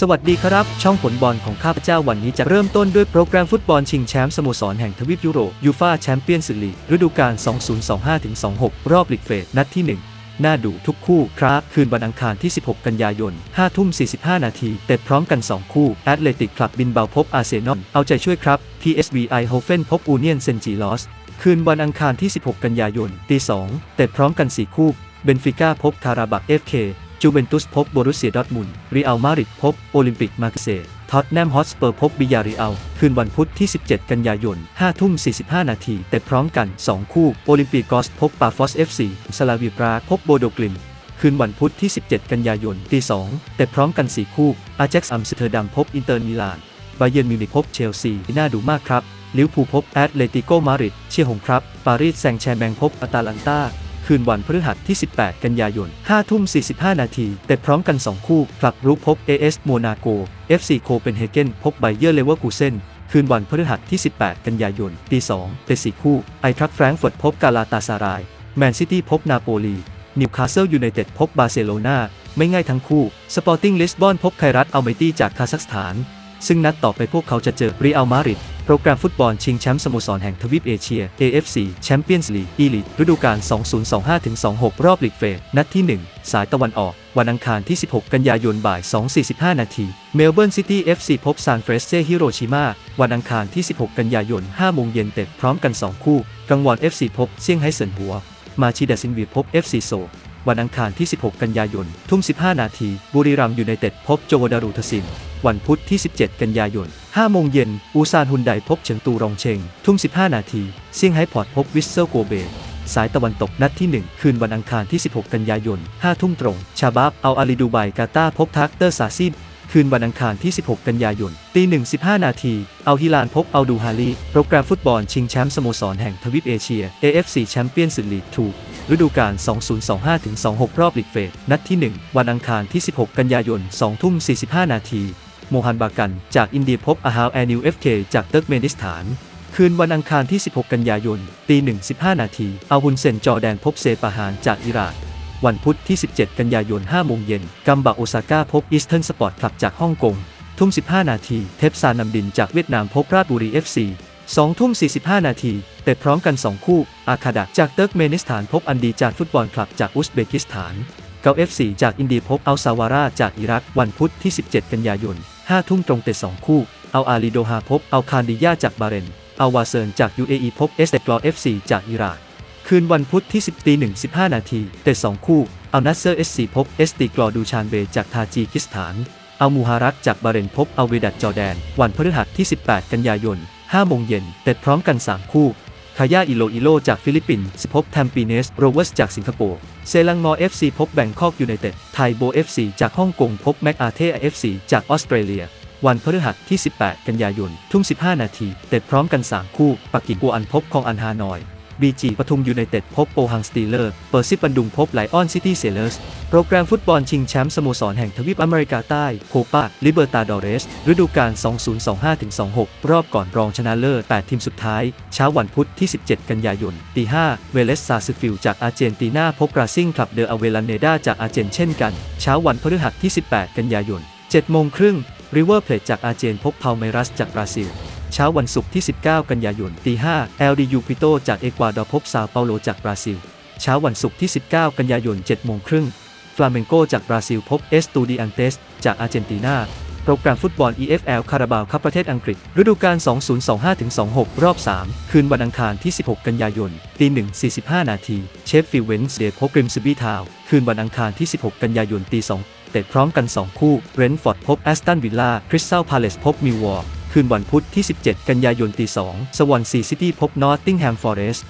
สวัสดีครับ ช่องผลบอลของข้าพเจ้าวันนี้จะเริ่มต้นด้วยโปรแกรมฟุตบอลชิงแชมป์สโมสรแห่งทวีปยุโรปยูฟาแชมเปี้ยนส์ลีกฤดูกาล 2025-26 รอบลีกเฟสนัดที่ 1 น่าดูทุกคู่ครับ คืนวันอังคารที่ 16 กันยายน 5 ทุ่ม 45 นาที เตะพร้อมกัน 2 คู่แอตเลติกคลับบินเบาพบอาร์เซนอลเอาใจช่วยครับ PSV ไอโฮเฟนพบอูเนียนเซนจิลอสคืนวันอังคารที่ 16 กันยายนตี2เตะพร้อมกัน 4 คู่เบนฟิก้าพบคาราบักเอฟเค จูเวนตุสพบบรูเซียดอร์ทมุนด์รีอัลมาดริดพบโอลิมปิกมาร์เซท็อตแนมฮอตสเปอร์พบบิยาริอัลคืนวันพุธที่ 17 กันยายน 5 ทุ่ม 45 นาทีแต่พร้อมกัน 2 คู่ โอลิมปิกกอสพบปาฟอสเอฟซีสลาวีปรากพบโบโดกลิมคืนวันพุธที่ 17 กันยายนตี2แต่พร้อมกัน 4 คู่ อาแจ็กซ์อัมสเตอร์ดัมพบอินเตอร์มิลานบาเยิร์นมิวนิกพบเชลซีน่าดูมากครับ ลิเวอร์พูลพบแอตเลติโกมาดริดเชียหงครับ ปารีสแซงต์แชร์แมงพบอาตาลันตา คืนวันพฤหัสที่ 18 กันยายน 5 ทุ่ม 45 นาทีแต่พร้อมกัน 2 คู่คลับรุกพบ AS โมนาโก FC โคเปนเฮเกนพบไบเยอร์เลเวอร์คูเซนคืนวันพฤหัสที่ 18 กันยายนตี2เตะ4คู่ไอทรัคแฟรงก์เฟิร์ตพบกาลาตาซาราย แมนซิตี้พบนาโปลีนิวคาสเซิลยูไนเต็ดพบบาร์เซโลนาไม่ง่ายทั้งคู่ สปอร์ติ้งลิสบอนพบไครัตอัลเมตี้จากคาซัคสถาน ซึ่งนัดต่อไปพวกเขาจะเจอรีอัลมาดริด โปรแกรมฟุตบอลชิงแชมป์สโมสรแห่งทวีปเอเชีย AFC แชมเปี้ยนส์ลีกอีลิทฤดูกาล 2025-26 รอบลีกเฟส นัดที่ 1 สายตะวันออก วันอังคารที่ 16 กันยายนบ่าย 2.45 นาทีเมลเบิร์นซิตี้ FC พบซานเฟรเซฮิโรชิมา วันอังคารที่ 16 กันยายน5โมงเย็นเตะพร้อมกัน 2 คู่กังวอน FC พบเซี่ยงไฮ้เซินหัว มาชิดาซินวีพบ FC โซวันอังคารที่ 16 กันยายน ทุ่ม 15 นาที บุรีรัมย์ยูไนเต็ดพบโจวดารุทศิน วันพุธที่ 17 กันยายน 5 โมงเย็น อูซานฮุนไดพบเฉิงตูรองเชง ทุ่ม 15 นาที เซี่ยงไฮ้พอร์ตพบวิสเซลโกเบ สายตะวันตกนัดที่ 1 คืนวันอังคารที่ 16 กันยายน 5 ทุ่มตรง ชาบับ เอาอาลีดูไบกาตาพบทักเตอร์ซาซินคืนวันอังคารที่ 16 กันยายน ตีหนึ่ง15 นาที เอาฮิลานพบเอาดูฮาลีโปรแกรมฟุตบอลชิงแชมป์สโมสรแห่งทวีปเอเชีย AFC แชมเปี้ยนส์ลีก2ฤดูกาล 2025-26 รอบลีกเฟส นัดที่ 1 วันอังคารที่ 16 กันยายน 2 ทุ่ม 45 นาที โมฮันบากัน จากอินเดียพบอาฮาวแอนิวเอฟเคจากเติร์กเมนิสถาน คืนวันอังคารที่ 16 กันยายน ตีหนึ่ง15 นาทีอาฮุนเซนจอแดนพบเซปาฮานจากอิหร่าน วันพุธที่ 17 กันยายน 5 โมงเย็น กัมบะโอซาก้าพบอีสเทิร์นสปอร์ตคลับจากฮ่องกง ทุ่ม 15 นาทีเทปซานำดินจากเวียดนามพบราชบุรี FC 2ทุ่ม 45 นาทีแต่พร้อมกัน 2 คู่ อาคาดะจากเติร์กเมนิสถานพบอันดีจากฟุตบอลคลับจากอุซเบกิสถานเกา FC จากอินเดียพบอัลซาวาราจากอิรัก วันพุธที่ 17 กันยายน 5 ทุ่มตรงเตะ2คู่ เอาอาลีโดฮาพบ เอาคานดิยาจากบาเรน เอาวาเซิร์นจาก UAE พบเอสเตกลอ FC จากอิร่าคืนวันพุธที่ 10ตี1 15 นาที เตะ2คู่ เอานัสเซอร์ SC พบเอสติกลอดูชานเบจากทาจีกิสถาน เอามูฮารักจากบาเรนพบเอาเวดัดจอแดน วันพฤหัสที่ 18 กันยายน5โมงเย็นเตะพร้อมกัน 3 คู่ คายาอิโลอิโลจากฟิลิปปินส์พบแทมปีเนสโรเวอร์สจากสิงคโปร์ เซลังมอเอฟซีพบแบงคอกยูไนเต็ด ไทโบเอฟซีจากฮ่องกงพบแมกอาเทอฟซีจากออสเตรเลีย วันพฤหัสที่ 18 กันยายน ทุ่ม 15 นาที เตะพร้อมกัน 3 คู่ ปักกิ่งกัวอันพบคองอันฮานอย บีจีปทุมยูไนเต็ดพบโปฮังสตีเลอร์ เปอร์ซิบันดุงพบไลออนซิตี้เซเลอร์ส โปรแกรมฟุตบอลชิงแชมป์สโมสรแห่งทวีปอเมริกาใต้ โคปาลิเบอร์ตาดอเรส ฤดูกาล 2025-26 รอบก่อนรองชนะเลิศ 8 ทีมสุดท้าย เช้าวันพุธที่ 17 กันยายน ตี 5 เวเลสซาซิฟิลจากอาร์เจนตินาพบกราซิงคลับเดออเวลาเนดาจากอาร์เจนเช่นกัน เช้าวันพฤหัสที่ 18 กันยายน7โมงครึ่งริเวอร์เพลจากอาร์เจนพบพาเมรัสจากบราซิล เช้าวันศุกร์ที่ 19 กันยายนตี5 LDU ควิโตจากเอกวาดอร์พบซาเปาโลจากบราซิล เช้าวันศุกร์ที่ 19 กันยายน7โมงครึ่งฟลาเมงโกจากบราซิลพบเอสตูดิอันเตสจากอาร์เจนตินาโปรแกรมฟุตบอล EFL คาราบาวคัพประเทศอังกฤษ ฤดูกาล 2025-26 รอบ 3 คืนวันอังคารที่ 16 กันยายนตี1 45 นาทีเชฟฟิลเวนส์เดย์พบกริมสบีทาวน์คืนวันอังคารที่ 16 กันยายนตี2เตะพร้อมกัน 2 คู่เรนฟอร์ดพบแอสตันวิลล่าคริสตัลพาเลสพบมิววอร์ คืนวันพุธที่ 17 กันยายนตี2สวอนซีซิตี้พบนอตติงแฮมฟอเรสต์